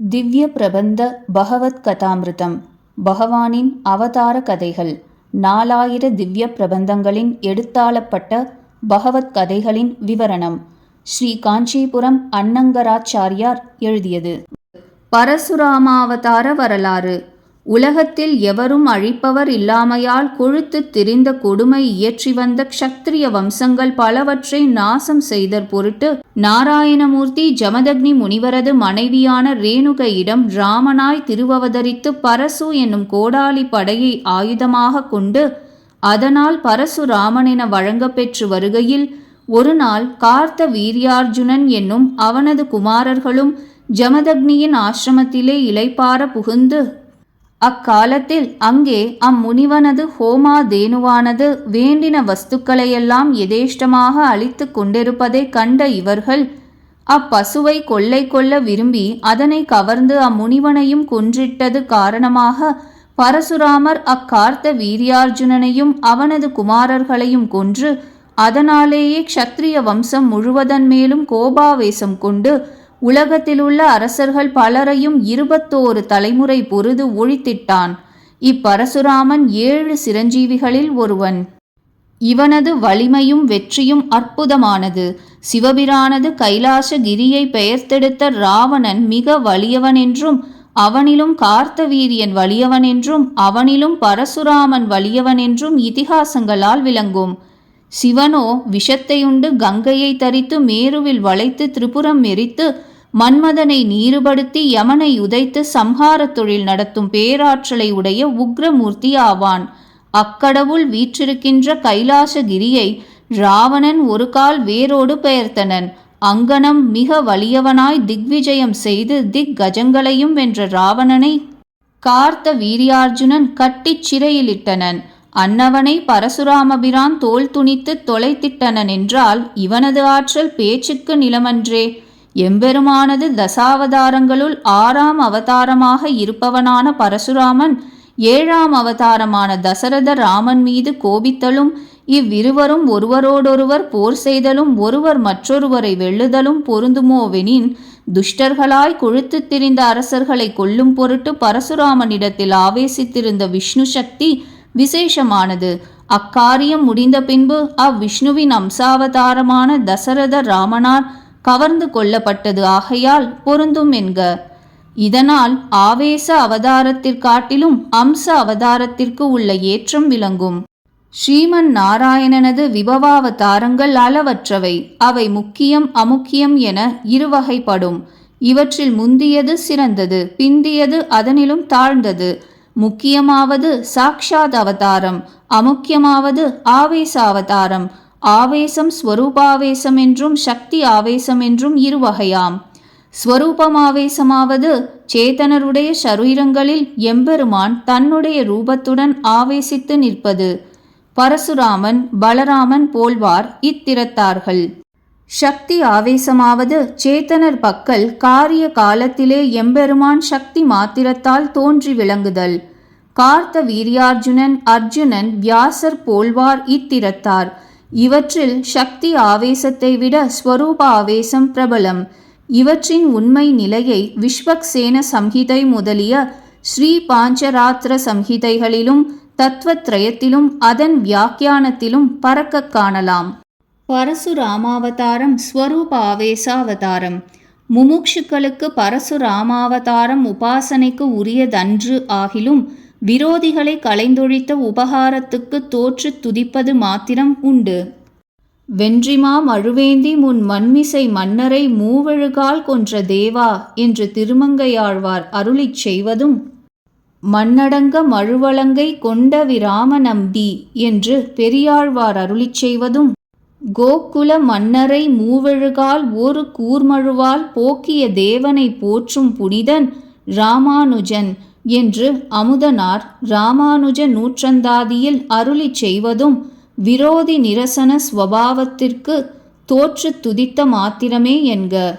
திவ்ய பிரபந்த பகவத் கதாமிருதம் பகவானின் அவதார கதைகள் நாலாயிர திவ்ய பிரபந்தங்களின் எடுத்தாளப்பட்ட பகவத் கதைகளின் விவரணம் ஸ்ரீ காஞ்சிபுரம் அன்னங்கராச்சாரியார் எழுதியது. பரசுராமாவதார வரலாறு உலகத்தில் எவரும் அழிப்பவர் இல்லாமையால் கொழுத்துத் திரிந்த கொடுமை இயற்றி வந்த க்ஷத்திரிய வம்சங்கள் பலவற்றை நாசம் செய்தற் பொருட்டு நாராயணமூர்த்தி ஜமதக்னி முனிவரது மனைவியான ரேணுகையிடம் ராமனாய் திருவவதரித்து பரசு என்னும் கோடாலி படையை ஆயுதமாக கொண்டு அதனால் பரசுராமனென வழங்கப்பெற்று வருகையில் ஒரு நாள் கார்த்த வீரியார்ஜுனன் என்னும் அவனது குமாரர்களும் ஜமதக்னியின் ஆசிரமத்திலே இளைப்பார புகுந்து அக்காலத்தில் அங்கே அம்முனிவனது ஹோமாதேனுவானது வேண்டின வஸ்துக்களையெல்லாம் எதேஷ்டமாக அழித்து கொண்டிருப்பதைக் கண்ட இவர்கள் அப்பசுவை கொள்ளை கொள்ள விரும்பி அதனை கவர்ந்து அம்முனிவனையும் கொன்றிட்டது காரணமாக பரசுராமர் அக்கார்த்த வீரியார்ஜுனனையும் அவனது குமாரர்களையும் கொன்று அதனாலேயே க்ஷத்ரிய வம்சம் முழுவதன் மேலும் கோபாவேசம் கொண்டு உலகத்திலுள்ள அரசர்கள் பலரையும் இருபத்தோரு தலைமுறை பொருது ஒழித்திட்டான். இப்பரசுராமன் ஏழு சிரஞ்சீவிகளில் ஒருவன். இவனது வலிமையும் வெற்றியும் அற்புதமானது. சிவபிரானது கைலாசகிரியை பெயர்த்தெடுத்த ராவணன் மிக வலியவனென்றும் அவனிலும் கார்த்தவீரியன் வலியவனென்றும் அவனிலும் பரசுராமன் வலியவனென்றும் இதிகாசங்களால் விளங்கும். சிவனோ விஷத்தையுண்டு கங்கையை தரித்து மேருவில் வளைத்து திரிபுரம் எரித்து மன்மதனை நீருபடுத்தி யமனை உதைத்து சம்ஹாரத் தொழில் நடத்தும் பேராற்றலை உடைய உக்ரமூர்த்தி ஆவான். அக்கடவுள் வீற்றிருக்கின்ற கைலாசகிரியை ராவணன் ஒரு கால் வேரோடு பெயர்த்தனன். அங்கனம் மிக வலியவனாய் திக்விஜயம் செய்து திக் கஜங்களையும் வென்ற ராவணனை கார்த்த வீரியார்ஜுனன் கட்டிச் சிறையிலிட்டனன். அன்னவனை பரசுராமபிரான் தோல் துணித்து தொலைத்திட்டனன் என்றால் இவனது ஆற்றல் பேச்சுக்கு நிலமன்றே. எம்பெருமானது தசாவதாரங்களுள் ஆறாம் அவதாரமாக இருப்பவனான பரசுராமன் ஏழாம் அவதாரமான தசரத ராமன் மீது கோபித்தலும் இவ்விருவரும் ஒருவரோடொருவர் போர் செய்தலும் ஒருவர் மற்றொருவரை வெல்லுதலும் பொருந்துமோவெனின் துஷ்டர்களாய் கொழுத்து திரிந்த அரசர்களை கொல்லும் பொருட்டு பரசுராமனிடத்தில் ஆவேசித்திருந்த விஷ்ணு சக்தி விசேஷமானது. அக்காரியம் முடிந்த பின்பு அவ்விஷ்ணுவின் அம்சாவதாரமான தசரத ராமனார் கவர்ந்து கொள்ளப்பட்டது. ஆகையால் பொருந்தும் என்க. இதனால் ஆவேச அவதாரத்திற்காட்டிலும் அம்ச அவதாரத்திற்கு உள்ள ஏற்றம் விளங்கும். ஸ்ரீமன் நாராயணனது விபவாவதாரங்கள் அளவற்றவை. அவை முக்கியம் அமுக்கியம் என இருவகைப்படும். இவற்றில் முந்தியது சிறந்தது பிந்தியது அதனிலும் தாழ்ந்தது. முக்கியமாவது சாக்ஷாத் அவதாரம் அமுக்கியமாவது ஆவேச அவதாரம். ஆவேசம் ஸ்வரூபாவேசம் என்றும் சக்தி ஆவேசம் என்றும் இருவகையாம். ஸ்வரூபமாவேசமாவது சேதனருடைய சரீரங்களில் எம்பெருமான் தன்னுடைய ரூபத்துடன் ஆவேசித்து நிற்பது. பரசுராமன் பலராமன் போல்வார் இத்திரத்தார்கள் சக்தி ஆவேசமாவது சேத்தனர் பக்கல் காரிய காலத்திலே எம்பெருமான் சக்தி மாத்திரத்தால் தோன்றி விளங்குதல். கார்த்த வீரியார்ஜுனன் அர்ஜுனன் வியாசர் போல்வார் இத்திரத்தார் இவற்றில் சக்தி ஆவேசத்தை விட ஸ்வரூப ஆவேசம் பிரபலம். இவற்றின் உண்மை நிலையை விஸ்வக்சேன சம்ஹிதை முதலிய ஸ்ரீ பாஞ்சராத்திர சம்ஹிதைகளிலும் தத்துவத்ரயத்திலும் அதன் வியாக்கியானத்திலும் பறக்க காணலாம். பரசுராமாவதாரம் ஸ்வரூப ஆவேசாவதாரம். முமுட்சுக்களுக்கு பரசுராமாவதாரம் உபாசனைக்கு உரியதன்று ஆகிலும் விரோதிகளை கலைந்தொழித்த உபகாரத்துக்கு தோற்று துதிப்பது மாத்திரம் உண்டு. வென்றிமா மழுவேந்தி முன் மண்மிசை மன்னரை மூவழுகால் கொன்ற தேவா என்று திருமங்கையாழ்வார் அருளிச் செய்வதும் மண்ணடங்க மழுவலங்கை கொண்ட விராம நம்பி என்று பெரியாழ்வார் அருளிச் செய்வதும் கோகுல மன்னரை மூவழுகால் ஒரு கூர்மழுவால் போக்கிய தேவனை போற்றும் புனிதன் ராமானுஜன் என்று அமுதனார் ராமானுஜ நூற்றந்தாதியில் அருளிச் செய்வதும் விரோதி நிரசன ஸ்வபாவத்திற்கு தோற்று துதித்த மாத்திரமே என்க.